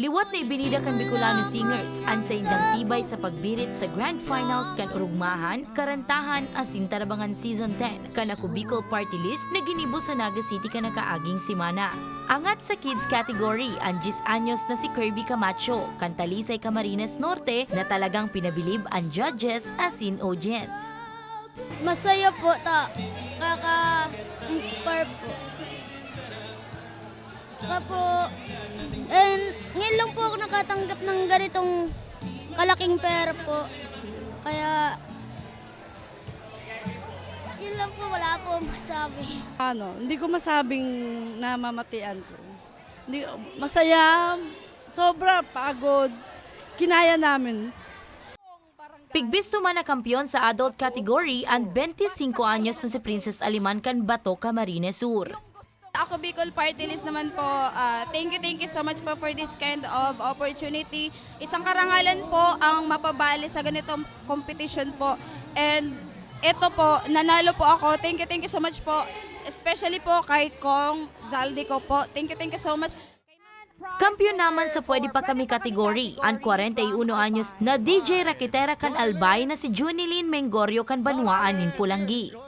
Liwat na ibinida kan Bicolano singers ang sa indang tibay sa pagbirit sa Grand Finals kan Urugmahan, Karantahan asin Tarabangan Season 10 kan ako Bicol Party List na ginibo sa Naga City kan nakaaging simana. Angat sa kids category ang 10 anyos na si Kirby Camacho kan Talisay Camarines Norte na talagang pinabilib ang judges asin audience. Masaya po ta. Kaka-inspire po. Saka po, and ngayon lang po ako nakatanggap ng ganitong kalaking pera po. Kaya, yun lang po, wala po masabi. ano, hindi ko masabing namamatian ko. Hindi, masaya, sobra, pagod, kinaya namin. Pigbisto man na kampiyon sa adult category ang 25 anyos na si Princess Aliman kan Bato, Camarines Sur. Ako Bicol Party List naman po. ah, thank you, thank you so much po for this kind of opportunity. Isang karangalan po ang mapabali sa ganitong competition po. And ito po, nanalo po ako. Thank you, thank you so much po. Especially po kay Kong Zaldico po. Thank you, thank you so much. Kampiyon naman sa pwede pa kami kategory ang 41 anyos na DJ Rakitera kan Albay na si Junilyn Mengorio kan Banwaan in Pulanggi.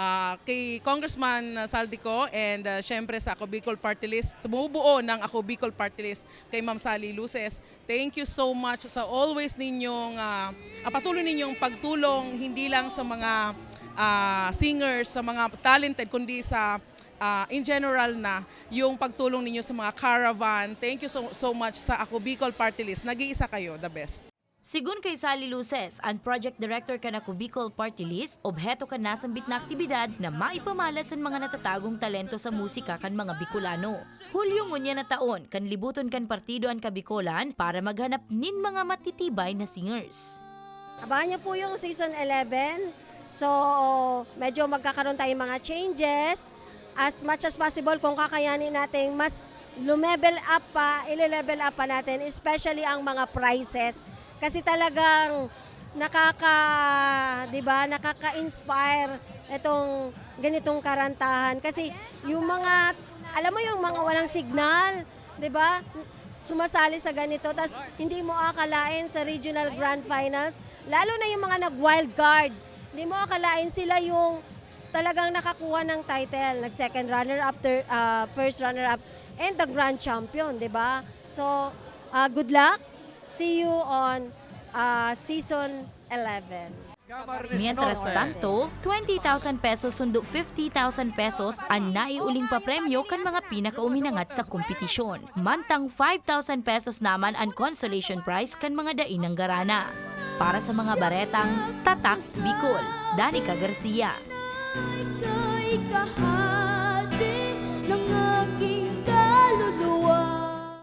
Ah, kay Congressman Saldico and uh, syempre sa Ako Bicol Party List, sa bumubuo ng Ako Bicol Party List kay Ma'am Sally Luces. Thank you so much sa always ninyong ah, patuloy ninyong pagtulong hindi lang sa mga ah, singers, sa mga talented kundi sa ah, in general na yung pagtulong ninyo sa mga caravan. Thank you so, so much sa Ako Bicol Party List. Nag-iisa kayo, the best. Sigun kay Sally Luces, ang project director ka na Bicol Party List, obheto ka nasambit na aktibidad na maipamalas ang mga natatagong talento sa musika kan mga Bicolano. Hulyo ngunya na taon, kan libuton kan partido ang Kabikolan para maghanap nin mga matitibay na singers. Abangan niyo po yung season 11. So, medyo magkakaroon tayong mga changes. As much as possible, kung kakayanin natin, mas lumevel up pa, ile-level up pa natin, especially ang mga prices. Kasi talagang nakaka, 'di ba, nakaka-inspire itong ganitong karantahan. Kasi yung mga alam mo yung mga walang signal, 'di ba? sumasali sa ganito tapos hindi mo akalain sa regional grand finals lalo na yung mga nag wild card hindi mo akalain sila yung talagang nakakuha ng title. Nag second runner up thir- uh, first runner up and the grand champion di ba? So uh, good luck see you on uh, season 11 Mientras tanto, 20,000 pesos sundo 50,000 pesos ang naiuling pa premyo kan mga pinakauminangat sa kompetisyon. Mantang 5,000 pesos naman ang consolation prize kan mga dainang garana. Para sa mga baretang Tatak Bicol, Danica Garcia. Ikaw, ikaw,